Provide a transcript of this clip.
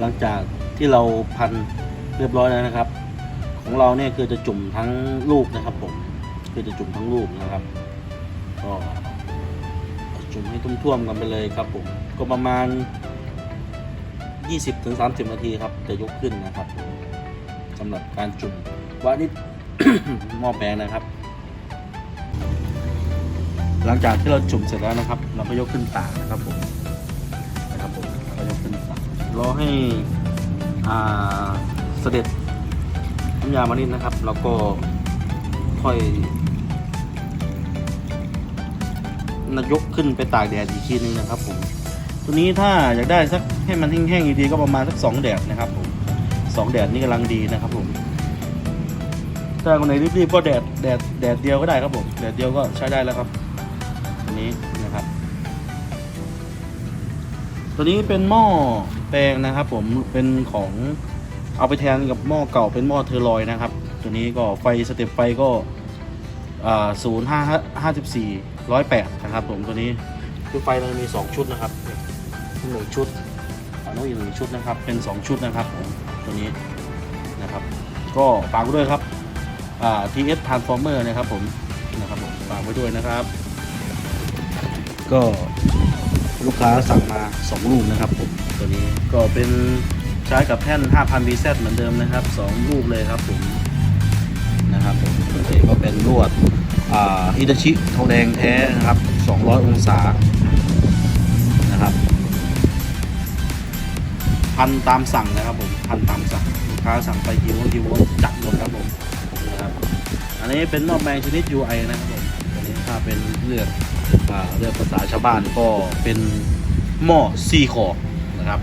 หลังจากที่เราพันเรียบร้อยแล้วนะครับ ของเราเนี่ยคือจะจุ่มทั้งลูกนะครับ ผมคือจะจุ่มทั้งลูกนะครับก็จุ่มให้ท่วมๆกันไปเลยครับ ผมก็ประมาณ 20-30 นาทีครับจะยกขึ้นนะครับสำหรับการจุ่มวานิชหม้อแปลงนะครับ หลังจากที่เราจุ่มเสร็จแล้วนะครับ เราก็ยกขึ้นตากนะครับผม รอให้เสด็จน้ำยามานิดนะครับ แล้วก็ค่อยนยกขึ้นไปตากแดดอีกทีนึงนะครับผม ตัวนี้ถ้าอยากได้สักให้มันแห้งๆดีๆก็ประมาณสักสองแดดนะครับผมสองแดดนี่กำลังดีนะครับผม ถ้าคนไหนรีบๆก็แดดแดดแดดเดียวก็ได้ครับผม แดดเดียวก็ใช้ได้แล้วครับตัวนี้นะครับ ตัวนี้เป็นหม้อแปลงนะครับ ผมเป็นของเอาไปแทนกับหม้อเก่าเป็นหม้อเทอร์ลอยนะครับ ตัวนี้ก็ไฟสเต็ปไฟก็ศูนย์ห้าห้าสิบสี่ร้อยแปดนะครับ ผมตัวนี้คือไฟเรามีสองชุดนะครับหนึ่งชุดอันนู้นอีกหนึ่งชุดนะครับ เป็นสองชุดนะครับผมตัวนี้นะครับ ก็ฝากด้วยครับอ่า TS Transformer นะครับผมนะครับผมฝากไว้ด้วยนะครับ ก็ ลูกค้าสั่งมา 2 ลูกนะครับผมตัวนี้ก็เป็นใช้กับแท่น 5,000 VZ เหมือนเดิมนะครับ 2 ลูกเลยครับผมนะครับผมตัวนี้ก็เป็นลวดอ่าอิตาชิทองแดงแท้นะครับ 200 องศานะครับพันตามสั่งนะครับผมพันตามสั่งลูกค้าสั่งไปกี่โวลต์กี่โวลต์จัดหมดครับผมนะครับอันนี้เป็นหม้อแปลงชนิด UI นะครับผมอันนี้ถ้าเป็นเลือก เลือกภาษาชาวบ้านก็เป็นหม้อซีคอนะครับ